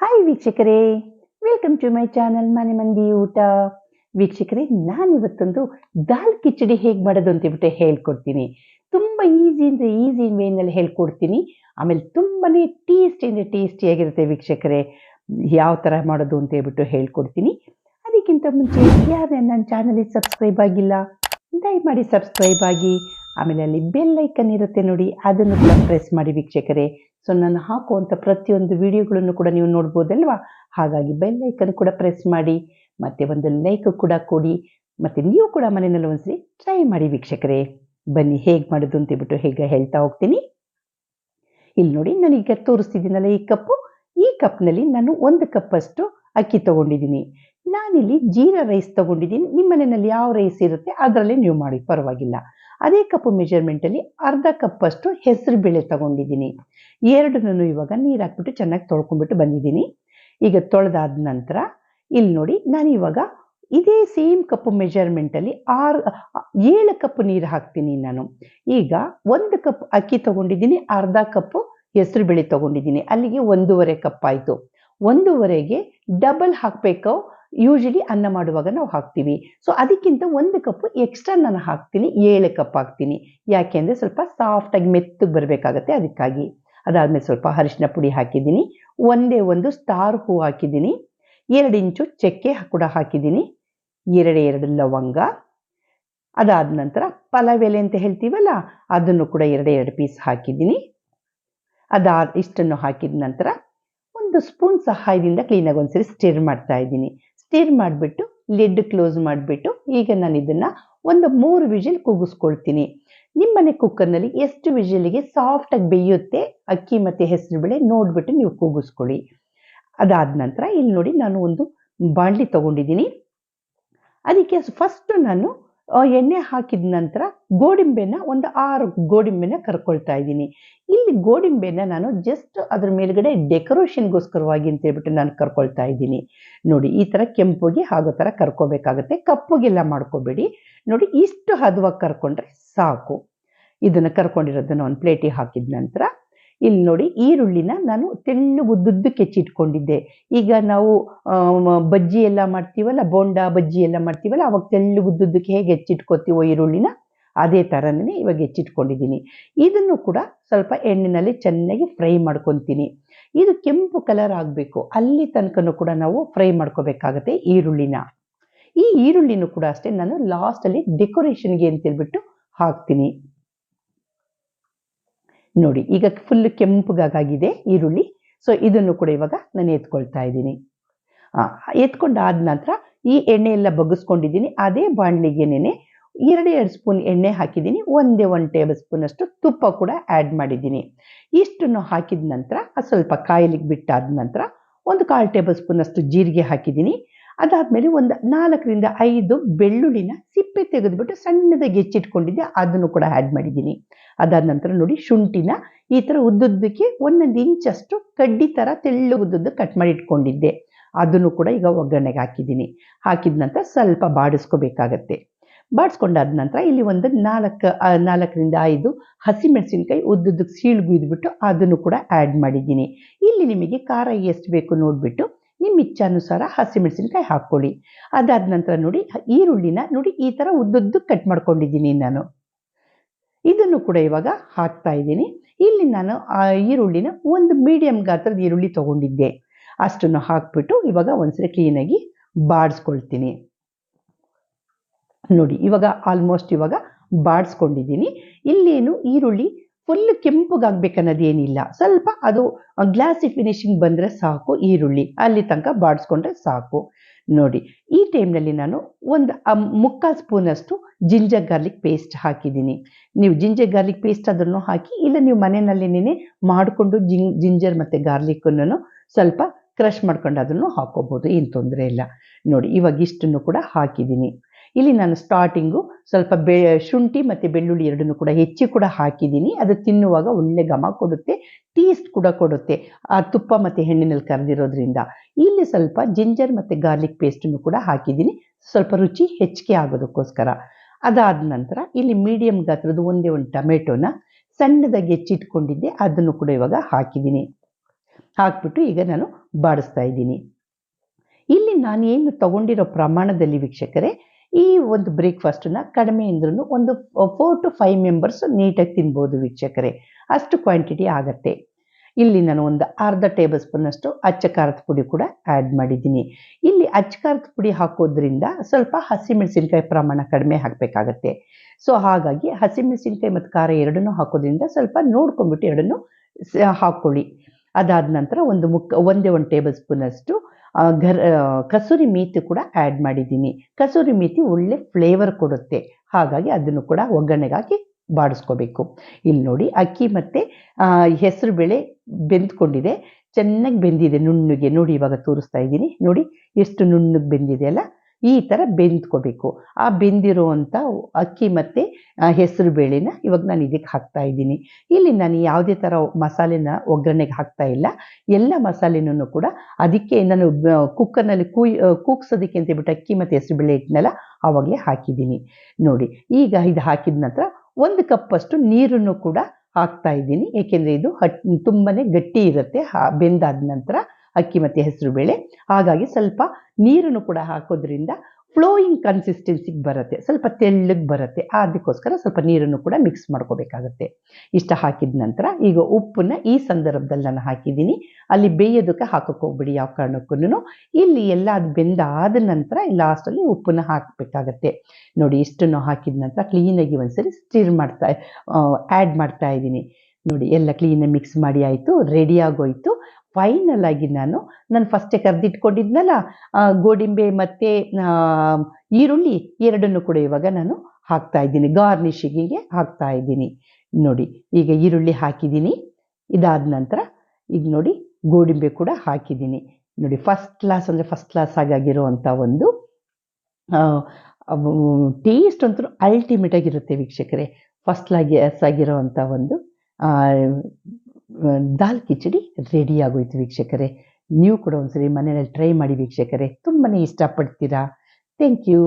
Hi ವೀಕ್ಷಕರೇ. Welcome to my channel ಮನೆ ಮಂದಿ ಊಟ. ವೀಕ್ಷಕರೇ ನಾನಿವತ್ತೊಂದು ದಾಲ್ ಕಿಚಡಿ ಹೇಗೆ ಮಾಡೋದು ಅಂತ ಹೇಳ್ಬಿಟ್ಟು ಹೇಳ್ಕೊಡ್ತೀನಿ. ತುಂಬ ಈಸಿ ಅಂದರೆ ಈಸಿ ವೇನಲ್ಲಿ ಹೇಳ್ಕೊಡ್ತೀನಿ. ಆಮೇಲೆ ತುಂಬಾ ಟೇಸ್ಟಿ ಅಂದರೆ ಟೇಸ್ಟಿಯಾಗಿರುತ್ತೆ ವೀಕ್ಷಕರೇ. ಯಾವ ಥರ ಮಾಡೋದು ಅಂತ ಹೇಳ್ಬಿಟ್ಟು ಹೇಳ್ಕೊಡ್ತೀನಿ. ಅದಕ್ಕಿಂತ ಮುಂಚೆ ಯಾರೇ ನನ್ನ ಚಾನಲಿಗೆ ಸಬ್ಸ್ಕ್ರೈಬ್ ಆಗಿಲ್ಲ, ದಯಮಾಡಿ ಸಬ್ಸ್ಕ್ರೈಬ್ ಆಗಿ. ಆಮೇಲೆ ಅಲ್ಲಿ ಬೆಲ್ ಐಕನ್ ಇರುತ್ತೆ ನೋಡಿ, ಅದನ್ನು ಕೂಡ ಪ್ರೆಸ್ ಮಾಡಿ ವೀಕ್ಷಕರೇ. ಸೊ ನಾನು ಹಾಕುವಂಥ ಪ್ರತಿಯೊಂದು ವಿಡಿಯೋಗಳನ್ನು ಕೂಡ ನೀವು ನೋಡ್ಬೋದಲ್ವಾ? ಹಾಗಾಗಿ ಬೆಲ್ ಐಕನ್ ಕೂಡ ಪ್ರೆಸ್ ಮಾಡಿ, ಮತ್ತೆ ಒಂದು ಲೈಕ್ ಕೂಡ ಕೊಡಿ, ಮತ್ತೆ ನೀವು ಕೂಡ ಮನೆಯಲ್ಲಿ ಒಂದ್ಸರಿ ಟ್ರೈ ಮಾಡಿ ವೀಕ್ಷಕರೇ. ಬನ್ನಿ, ಹೇಗೆ ಮಾಡೋದು ಅಂತ ಹೇಳ್ಬಿಟ್ಟು ಹೇಗೆ ಹೇಳ್ತಾ ಹೋಗ್ತೀನಿ. ಇಲ್ಲಿ ನೋಡಿ ನಾನು ಈಗ ತೋರಿಸ್ತಿದ್ದೀನಲ್ಲ ಈ ಕಪ್ಪು. ಈ ಕಪ್ನಲ್ಲಿ ನಾನು ಒಂದು ಕಪ್ಪಷ್ಟು ಅಕ್ಕಿ ತಗೊಂಡಿದ್ದೀನಿ. ನಾನಿಲ್ಲಿ ಜೀರಾ ರೈಸ್ ತಗೊಂಡಿದ್ದೀನಿ. ನಿಮ್ಮ ಮನೆಯಲ್ಲಿ ಯಾವ ರೈಸ್ ಇರುತ್ತೆ, ಅದರಲ್ಲೇ ನೀವು ಮಾಡಿ, ಪರವಾಗಿಲ್ಲ. ಅದೇ ಕಪ್ಪು ಮೆಜರ್ಮೆಂಟಲ್ಲಿ ಅರ್ಧ ಕಪ್ಪಷ್ಟು ಹೆಸರು ಬೇಳೆ ತಗೊಂಡಿದ್ದೀನಿ. ಎರಡನ್ನೂ ಇವಾಗ ನೀರು ಹಾಕ್ಬಿಟ್ಟು ಚೆನ್ನಾಗಿ ತೊಳ್ಕೊಂಡ್ಬಿಟ್ಟು ಬಂದಿದ್ದೀನಿ. ಈಗ ತೊಳೆದಾದ ನಂತರ ಇಲ್ಲಿ ನೋಡಿ, ನಾನು ಇವಾಗ ಇದೇ ಸೇಮ್ ಕಪ್ಪು ಮೆಜರ್ಮೆಂಟಲ್ಲಿ ಆರು, ಏಳು ಕಪ್ ನೀರು ಹಾಕ್ತೀನಿ ನಾನು. ಈಗ ಒಂದು ಕಪ್ ಅಕ್ಕಿ ತಗೊಂಡಿದ್ದೀನಿ, ಅರ್ಧ ಕಪ್ಪು ಹೆಸರು ಬೇಳೆ ತಗೊಂಡಿದ್ದೀನಿ. ಅಲ್ಲಿಗೆ ಒಂದೂವರೆ ಕಪ್ ಆಯಿತು. ಒಂದೂವರೆಗೆ ಡಬಲ್ ಹಾಕಬೇಕು? ಯೂಶಲಿ ಅನ್ನ ಮಾಡುವಾಗ ನಾವು ಹಾಕ್ತೀವಿ. ಸೊ ಅದಕ್ಕಿಂತ ಒಂದು ಕಪ್ ಎಕ್ಸ್ಟ್ರಾ ನಾನು ಹಾಕ್ತೀನಿ, ಏಳು ಕಪ್ ಹಾಕ್ತೀನಿ. ಯಾಕೆಂದರೆ ಸ್ವಲ್ಪ ಸಾಫ್ಟಾಗಿ ಮೆತ್ತಗೆ ಬರಬೇಕಾಗತ್ತೆ ಅದಕ್ಕಾಗಿ. ಅದಾದಮೇಲೆ ಸ್ವಲ್ಪ ಅರಿಶಿನ ಪುಡಿ ಹಾಕಿದ್ದೀನಿ. ಒಂದೇ ಒಂದು ಸ್ಟಾರ್ ಹೂ ಹಾಕಿದ್ದೀನಿ. ಎರಡು ಇಂಚು ಚಕ್ಕೆ ಕೂಡ ಹಾಕಿದ್ದೀನಿ. ಎರಡು ಎರಡು ಲವಂಗ. ಅದಾದ ನಂತರ ಪಲಾವ್ ಎಲೆ ಅಂತ ಹೇಳ್ತೀವಲ್ಲ, ಅದನ್ನು ಕೂಡ ಎರಡು ಎರಡು ಪೀಸ್ ಹಾಕಿದ್ದೀನಿ. ಅದಾದ ಇಷ್ಟನ್ನು ಹಾಕಿದ ನಂತರ ಒಂದು ಸ್ಪೂನ್ ಸಹಾಯದಿಂದ ಕ್ಲೀನಾಗಿ ಒಂದ್ಸರಿ ಸ್ಟಿರ್ ಮಾಡ್ತಾ ಇದ್ದೀನಿ. ಸ್ಟಿರ್ ಮಾಡಿಬಿಟ್ಟು ಲಿಡ್ ಕ್ಲೋಸ್ ಮಾಡಿಬಿಟ್ಟು ಈಗ ನಾನು ಇದನ್ನು ಒಂದು ಮೂರು ವಿಜಿಲ್ ಕೂಗಿಸ್ಕೊಳ್ತೀನಿ ನಿಮ್ಮನೆ ಕುಕ್ಕರ್ನಲ್ಲಿ ಎಷ್ಟು ವಿಜಿಲಿಗೆ ಸಾಫ್ಟಾಗಿ ಬೇಯುತ್ತೆ, ಅಕ್ಕಿ ಮತ್ತು ಹೆಸರುಬೇಳೆ ನೋಡಿಬಿಟ್ಟು ನೀವು ಕೂಗಿಸ್ಕೊಳ್ಳಿ ಅದಾದ ನಂತರ ಇಲ್ಲಿ ನೋಡಿ ನಾನು ಒಂದು ಬಾಂಡ್ಲಿ ತಗೊಂಡಿದ್ದೀನಿ. ಅದಕ್ಕೆ ಫಸ್ಟು ನಾನು ಎಣ್ಣೆ ಹಾಕಿದ ನಂತರ ಗೋಡಿಂಬೆನ ಒಂದು ಆರು ಗೋಡಿಂಬೆನ ಕರ್ಕೊಳ್ತಾ ಇದ್ದೀನಿ. ಇಲ್ಲಿ ಗೋಡಿಂಬೆನ ನಾನು ಜಸ್ಟ್ ಅದ್ರ ಮೇಲ್ಗಡೆ ಡೆಕೋರೇಷನ್ಗೋಸ್ಕರವಾಗಿ ಅಂತ ಹೇಳ್ಬಿಟ್ಟು ನಾನು ಕರ್ಕೊಳ್ತಾ ಇದ್ದೀನಿ. ನೋಡಿ, ಈ ಥರ ಕೆಂಪುಗೆ ಆಗೋ ಥರ ಕರ್ಕೋಬೇಕಾಗತ್ತೆ. ಕಪ್ಪುಗೆಲ್ಲ ಮಾಡ್ಕೋಬೇಡಿ. ನೋಡಿ, ಇಷ್ಟು ಹದವಾಗಿ ಕರ್ಕೊಂಡ್ರೆ ಸಾಕು. ಇದನ್ನು ಕರ್ಕೊಂಡಿರೋದನ್ನ ಒಂದು ಪ್ಲೇಟಿಗೆ ಹಾಕಿದ ನಂತರ ಇಲ್ಲಿ ನೋಡಿ ಈರುಳ್ಳಿನ ನಾನು ತೆಳ್ಳಗುದ್ದುದ್ದು ಕೆಚ್ಚಿಟ್ಕೊಂಡಿದ್ದೆ. ಈಗ ನಾವು ಬಜ್ಜಿ ಎಲ್ಲ ಮಾಡ್ತೀವಲ್ಲ, ಬೋಂಡ ಬಜ್ಜಿ ಎಲ್ಲ ಮಾಡ್ತೀವಲ್ಲ, ಅವಾಗ ತೆಳ್ಳು ಉದ್ದುದ್ದಕ್ಕೆ ಹೇಗೆ ಹೆಚ್ಚಿಟ್ಕೋತೀವೋ ಈರುಳ್ಳಿನ, ಅದೇ ಥರನೇ ಇವಾಗ ಹೆಚ್ಚಿಟ್ಕೊಂಡಿದ್ದೀನಿ. ಇದನ್ನು ಕೂಡ ಸ್ವಲ್ಪ ಎಣ್ಣೆಯಲ್ಲಿ ಚೆನ್ನಾಗಿ ಫ್ರೈ ಮಾಡ್ಕೊತೀನಿ. ಇದು ಕೆಂಪು ಕಲರ್ ಆಗಬೇಕು. ಅಲ್ಲಿ ತನಕನೂ ಕೂಡ ನಾವು ಫ್ರೈ ಮಾಡ್ಕೋಬೇಕಾಗತ್ತೆ ಈರುಳ್ಳಿನ. ಈ ಈರುಳ್ಳಿನೂ ಕೂಡ ಅಷ್ಟೇ ನಾನು ಲಾಸ್ಟಲ್ಲಿ ಡೆಕೋರೇಷನ್ಗೆ ಅಂತೇಳ್ಬಿಟ್ಟು ಹಾಕ್ತೀನಿ. ನೋಡಿ, ಈಗ ಫುಲ್ ಕೆಂಪುಗಾಗಿದೆ ಈರುಳ್ಳಿ. ಸೊ ಇದನ್ನು ಕೂಡ ಇವಾಗ ನಾನು ಎತ್ಕೊಳ್ತಾ ಇದ್ದೀನಿ. ಎತ್ಕೊಂಡಾದ ನಂತರ ಈ ಎಣ್ಣೆ ಎಲ್ಲ ಬಗ್ಗಿಸ್ಕೊಂಡಿದ್ದೀನಿ. ಅದೇ ಬಾಣಲಿಗೆನೇ ಎರಡು ಎರಡು ಸ್ಪೂನ್ ಎಣ್ಣೆ ಹಾಕಿದ್ದೀನಿ. ಒಂದೇ ಒಂದು ಟೇಬಲ್ ಸ್ಪೂನ್ ಅಷ್ಟು ತುಪ್ಪ ಕೂಡ ಆ್ಯಡ್ ಮಾಡಿದ್ದೀನಿ. ಇಷ್ಟನ್ನು ಹಾಕಿದ ನಂತರ, ಸ್ವಲ್ಪ ಕಾಯಲಿಕ್ಕೆ ಬಿಟ್ಟಾದ ನಂತರ ಒಂದು ಕಾಲು ಟೇಬಲ್ ಸ್ಪೂನ್ ಅಷ್ಟು ಜೀರಿಗೆ ಹಾಕಿದ್ದೀನಿ. ಅದಾದಮೇಲೆ ಒಂದು ನಾಲ್ಕರಿಂದ ಐದು ಬೆಳ್ಳುಳ್ಳಿನ ಸಿಪ್ಪೆ ತೆಗೆದುಬಿಟ್ಟು ಸಣ್ಣದಾಗಿ ಹೆಚ್ಚಿಟ್ಕೊಂಡಿದ್ದೆ, ಅದನ್ನು ಕೂಡ ಆ್ಯಡ್ ಮಾಡಿದ್ದೀನಿ. ಅದಾದ ನಂತರ ನೋಡಿ ಶುಂಠಿನ ಈ ಥರ ಉದ್ದುದ್ದಕ್ಕೆ ಒಂದೊಂದು ಇಂಚಷ್ಟು ಕಡ್ಡಿ ಥರ ತೆಳ್ಳು ಉದ್ದುದ್ದು ಕಟ್ ಮಾಡಿ ಇಟ್ಕೊಂಡಿದ್ದೆ. ಅದನ್ನು ಕೂಡ ಈಗ ಒಗ್ಗರಣೆಗೆ ಹಾಕಿದ್ದೀನಿ. ಹಾಕಿದ ನಂತರ ಸ್ವಲ್ಪ ಬಾಡಿಸ್ಕೋಬೇಕಾಗತ್ತೆ. ಬಾಡಿಸ್ಕೊಂಡಾದ ನಂತರ ಇಲ್ಲಿ ಒಂದು ನಾಲ್ಕು ನಾಲ್ಕರಿಂದ ಐದು ಹಸಿಮೆಣಸಿನ್ಕಾಯಿ ಉದ್ದುದ್ದಕ್ಕೆ ಸೀಳ್ಗುಯ್ದುಬಿಟ್ಟು ಅದನ್ನು ಕೂಡ ಆ್ಯಡ್ ಮಾಡಿದ್ದೀನಿ. ಇಲ್ಲಿ ನಿಮಗೆ ಖಾರ ಎಷ್ಟು ಬೇಕು ನೋಡಿಬಿಟ್ಟು ನಿಮ್ಮ ಇಚ್ಛಾನುಸಾರ ಹಸಿಮೆಣಸಿನ್ಕಾಯಿ ಹಾಕ್ಕೊಳ್ಳಿ. ಅದಾದ ನಂತರ ನೋಡಿ, ಈರುಳ್ಳಿನ ನೋಡಿ, ಈ ಥರ ಉದ್ದುದ್ದು ಕಟ್ ಮಾಡ್ಕೊಂಡಿದ್ದೀನಿ ನಾನು. ಇದನ್ನು ಕೂಡ ಇವಾಗ ಹಾಕ್ತಾ ಇದ್ದೀನಿ. ಇಲ್ಲಿ ನಾನು, ಆ, ಈರುಳ್ಳಿನ ಒಂದು ಮೀಡಿಯಂ ಗಾತ್ರದ ಈರುಳ್ಳಿ ತೊಗೊಂಡಿದ್ದೆ. ಅಷ್ಟನ್ನು ಹಾಕ್ಬಿಟ್ಟು ಇವಾಗ ಒಂದ್ಸರಿ ಕ್ಲೀನಾಗಿ ಬಾಡಿಸ್ಕೊಳ್ತೀನಿ. ನೋಡಿ, ಇವಾಗ ಆಲ್ಮೋಸ್ಟ್ ಇವಾಗ ಬಾಡಿಸ್ಕೊಂಡಿದ್ದೀನಿ. ಇಲ್ಲೇನು ಈರುಳ್ಳಿ ಫುಲ್ ಕೆಂಪುಗಾಗಬೇಕನ್ನೋದೇನಿಲ್ಲ ಸ್ವಲ್ಪ ಅದು ಗ್ಲಾಸಿ ಫಿನಿಶಿಂಗ್ ಬಂದರೆ ಸಾಕು, ಈರುಳ್ಳಿ ಅಲ್ಲಿ ತನಕ ಬಾಡಿಸ್ಕೊಂಡ್ರೆ ಸಾಕು. ನೋಡಿ, ಈ ಟೈಮ್ನಲ್ಲಿ ನಾನು ಒಂದು ಮುಕ್ಕಾಲು ಸ್ಪೂನಷ್ಟು ಜಿಂಜರ್ ಗಾರ್ಲಿಕ್ ಪೇಸ್ಟ್ ಹಾಕಿದ್ದೀನಿ. ನೀವು ಜಿಂಜರ್ ಗಾರ್ಲಿಕ್ ಪೇಸ್ಟ್ ಅದನ್ನು ಹಾಕಿ, ಇಲ್ಲ ನೀವು ಮನೆಯಲ್ಲಿನೇ ಮಾಡಿಕೊಂಡು ಜಿಂಗ್ ಜಿಂಜರ್ ಮತ್ತು ಗಾರ್ಲಿಕ್ಕನ್ನು ಸ್ವಲ್ಪ ಕ್ರಷ್ ಮಾಡ್ಕೊಂಡು ಅದನ್ನು ಹಾಕೋಬಹುದು ಏನು ತೊಂದರೆ ಇಲ್ಲ. ನೋಡಿ, ಇವಾಗ ಇಷ್ಟನ್ನು ಕೂಡ ಹಾಕಿದ್ದೀನಿ. ಇಲ್ಲಿ ನಾನು ಸ್ಟಾರ್ಟಿಂಗು ಸ್ವಲ್ಪ ಬೆ, ಶುಂಠಿ ಮತ್ತು ಬೆಳ್ಳುಳ್ಳಿ ಎರಡನ್ನೂ ಕೂಡ ಹೆಚ್ಚಿ ಕೂಡ ಹಾಕಿದ್ದೀನಿ. ಅದು ತಿನ್ನುವಾಗ ಒಳ್ಳೆ ಘಮ ಕೊಡುತ್ತೆ ಟೇಸ್ಟ್ ಕೂಡ ಕೊಡುತ್ತೆ. ಆ ತುಪ್ಪ ಮತ್ತು ಹೆಣ್ಣಿನಲ್ಲಿ ಕರೆದಿರೋದ್ರಿಂದ. ಇಲ್ಲಿ ಸ್ವಲ್ಪ ಜಿಂಜರ್ ಮತ್ತು ಗಾರ್ಲಿಕ್ ಪೇಸ್ಟನ್ನು ಕೂಡ ಹಾಕಿದ್ದೀನಿ. ಸ್ವಲ್ಪ ರುಚಿ ಹೆಚ್ಚಿಗೆ ಆಗೋದಕ್ಕೋಸ್ಕರ. ಅದಾದ ನಂತರ ಇಲ್ಲಿ ಮೀಡಿಯಮ್ ಗಾತ್ರದ ಒಂದೇ ಒಂದು ಟೊಮೆಟೊನ ಸಣ್ಣದಾಗಿ ಹೆಚ್ಚಿಟ್ಕೊಂಡಿದ್ದೆ. ಅದನ್ನು ಕೂಡ ಇವಾಗ ಹಾಕಿದ್ದೀನಿ. ಹಾಕ್ಬಿಟ್ಟು ಈಗ ನಾನು ಬಾಡಿಸ್ತಾ ಇದ್ದೀನಿ. ಇಲ್ಲಿ ನಾನು ಏನು ತಗೊಂಡಿರೋ ಪ್ರಮಾಣದಲ್ಲಿ ವೀಕ್ಷಕರೇ ಈ ಒಂದು ಬ್ರೇಕ್ಫಾಸ್ಟನ್ನ ಕಡಿಮೆ ಅಂದ್ರೂ ಒಂದು ಫೋರ್ ಟು ಫೈವ್ ಮೆಂಬರ್ಸ್ ನೀಟಾಗಿ ತಿನ್ಬೋದು ವೀಕ್ಷಕರೇ. ಅಷ್ಟು ಕ್ವಾಂಟಿಟಿ ಆಗುತ್ತೆ. ಇಲ್ಲಿ ನಾನು ಒಂದು ಅರ್ಧ ಟೇಬಲ್ ಸ್ಪೂನಷ್ಟು ಅಚ್ಚ ಖಾರದ ಪುಡಿ ಕೂಡ ಆ್ಯಡ್ ಮಾಡಿದ್ದೀನಿ. ಇಲ್ಲಿ ಅಚ್ಚ ಖಾರದ ಪುಡಿ ಹಾಕೋದ್ರಿಂದ ಸ್ವಲ್ಪ ಹಸಿಮೆಣಸಿನ್ಕಾಯಿ ಪ್ರಮಾಣ ಕಡಿಮೆ ಹಾಕಬೇಕಾಗತ್ತೆ. ಸೊ ಹಾಗಾಗಿ ಹಸಿಮೆಣಸಿನ್ಕಾಯಿ ಮತ್ತು ಖಾರ ಎರಡನ್ನೂ ಹಾಕೋದ್ರಿಂದ ಸ್ವಲ್ಪ ನೋಡ್ಕೊಂಬಿಟ್ಟು ಎರಡನ್ನೂ ಹಾಕ್ಕೊಳ್ಳಿ. ಅದಾದ ನಂತರ ಒಂದು ಮುಕ್ಕ, ಒಂದೇ ಒಂದು ಟೇಬಲ್ ಸ್ಪೂನಷ್ಟು ಗರ್ ಕಸೂರಿ ಮೇಥಿ ಕೂಡ ಆ್ಯಡ್ ಮಾಡಿದ್ದೀನಿ. ಕಸೂರಿ ಮೇಥಿ ಒಳ್ಳೆ ಫ್ಲೇವರ್ ಕೊಡುತ್ತೆ. ಹಾಗಾಗಿ ಅದನ್ನು ಕೂಡ ಒಗ್ಗರಣೆಗಾಗಿ ಬಾಡಿಸ್ಕೋಬೇಕು. ಇಲ್ಲಿ ನೋಡಿ ಅಕ್ಕಿ ಮತ್ತು ಹೆಸರು ಬೇಳೆ ಬೆಂದ್ಕೊಂಡಿದೆ. ಚೆನ್ನಾಗಿ ಬೆಂದಿದೆ ನುಣ್ಣಗೆ. ನೋಡಿ ಇವಾಗ ತೋರಿಸ್ತಾ ಇದ್ದೀನಿ. ನೋಡಿ ಎಷ್ಟು ನುಣ್ಣಗೆ ಬೆಂದಿದೆ ಅಲ್ಲ? ಈ ಥರ ಬೆಂದ್ಕೋಬೇಕು. ಆ ಬೆಂದಿರುವಂಥ ಅಕ್ಕಿ ಮತ್ತು ಹೆಸರು ಬೇಳೆನ ಇವಾಗ ನಾನು ಇದಕ್ಕೆ ಹಾಕ್ತಾ ಇದ್ದೀನಿ. ಇಲ್ಲಿ ನಾನು ಯಾವುದೇ ಥರ ಮಸಾಲೆನ ಒಗ್ಗರಣೆಗೆ ಹಾಕ್ತಾ ಇಲ್ಲ. ಎಲ್ಲ ಮಸಾಲೆನೂ ಕೂಡ ಅದಕ್ಕೆ ನಾನು ಕುಕ್ಕರ್ನಲ್ಲಿ ಕೂಯ್ ಕೂಗ್ಸೋದಕ್ಕೆ ಅಂತ ಹೇಳ್ಬಿಟ್ಟು ಅಕ್ಕಿ ಮತ್ತು ಹೆಸರು ಬೇಳೆ ಇಟ್ಟನಲ್ಲ ಆವಾಗಲೇ ಹಾಕಿದ್ದೀನಿ. ನೋಡಿ, ಈಗ ಇದು ಹಾಕಿದ ನಂತರ ಒಂದು ಕಪ್ಪಷ್ಟು ನೀರನ್ನು ಕೂಡ ಹಾಕ್ತಾ ಇದ್ದೀನಿ. ಏಕೆಂದರೆ ಇದು ಹಟ್ ತುಂಬಾ ಗಟ್ಟಿ ಇರುತ್ತೆ. ಬೆಂದಾದ ನಂತರ ಅಕ್ಕಿ ಮತ್ತು ಹೆಸರು ಬೇಳೆ. ಹಾಗಾಗಿ ಸ್ವಲ್ಪ ನೀರನ್ನು ಕೂಡ ಹಾಕೋದ್ರಿಂದ ಫ್ಲೋಯಿಂಗ್ ಕನ್ಸಿಸ್ಟೆನ್ಸಿಗೆ ಬರುತ್ತೆ. ಸ್ವಲ್ಪ ತೆಳ್ಳಗೆ ಬರುತ್ತೆ. ಅದಕ್ಕೋಸ್ಕರ ಸ್ವಲ್ಪ ನೀರನ್ನು ಕೂಡ ಮಿಕ್ಸ್ ಮಾಡ್ಕೋಬೇಕಾಗುತ್ತೆ. ಇಷ್ಟ ಹಾಕಿದ ನಂತರ ಈಗ ಉಪ್ಪನ್ನ ಈ ಸಂದರ್ಭದಲ್ಲಿ ನಾನು ಹಾಕಿದ್ದೀನಿ. ಅಲ್ಲಿ ಬೇಯೋದಕ್ಕೆ ಹಾಕಕ್ಕೆ ಹೋಗ್ಬಿಡಿ ಯಾವ ಕಾರಣಕ್ಕೂ ಇಲ್ಲಿ ಎಲ್ಲ ಅದು ಬೆಂದಾದ ನಂತರ ಲಾಸ್ಟಲ್ಲಿ ಉಪ್ಪನ್ನ ಹಾಕಬೇಕಾಗತ್ತೆ. ನೋಡಿ ಇಷ್ಟನ್ನು ಹಾಕಿದ ನಂತರ ಕ್ಲೀನಾಗಿ ಒಂದ್ಸರಿ ಸ್ಟಿರ್ ಮಾಡ್ತಾ ಆ್ಯಡ್ ಮಾಡ್ತಾ ಇದ್ದೀನಿ. ನೋಡಿ ಎಲ್ಲ ಕ್ಲೀನಾಗಿ ಮಿಕ್ಸ್ ಮಾಡಿ ಆಯಿತು ರೆಡಿ ಆಗೋಯ್ತು. ಫೈನಲ್ ಆಗಿ ನಾನು ನಾನು ಫಸ್ಟೇ ಕರೆದಿಟ್ಕೊಂಡಿದ್ನಲ್ಲ ಗೋಡಿಂಬೆ ಮತ್ತು ಈರುಳ್ಳಿ ಎರಡನ್ನು ಕೂಡ ಇವಾಗ ನಾನು ಹಾಕ್ತಾ ಇದ್ದೀನಿ. ಗಾರ್ನಿಷಿಗೆ ಹಾಕ್ತಾ ಇದ್ದೀನಿ. ನೋಡಿ ಈಗ ಈರುಳ್ಳಿ ಹಾಕಿದ್ದೀನಿ. ಇದಾದ ನಂತರ ಈಗ ನೋಡಿ ಗೋಡಿಂಬೆ ಕೂಡ ಹಾಕಿದ್ದೀನಿ. ನೋಡಿ ಫಸ್ಟ್ ಕ್ಲಾಸ್ ಅಂದರೆ ಫಸ್ಟ್ ಕ್ಲಾಸ್ ಆಗಿರುವಂಥ ಒಂದು ಟೇಸ್ಟ್ ಅಂತೂ ಅಲ್ಟಿಮೇಟ್ ಆಗಿರುತ್ತೆ ವೀಕ್ಷಕರೇ. ಫಸ್ಟ್ ಕ್ಲಾಸ್ ಆಗಿರೋವಂಥ ಒಂದು ಆ, ದಾಲ್ ಕಿಚಡಿ ರೆಡಿ ಆಗೋಯ್ತು ವೀಕ್ಷಕರೇ. ನೀವು ಕೂಡ ಒಂದ್ಸರಿ ಮನೆಯಲ್ಲಿ ಟ್ರೈ ಮಾಡಿ ವೀಕ್ಷಕರೇ. ತುಂಬಾ ಇಷ್ಟಪಡ್ತೀರಾ? Thank you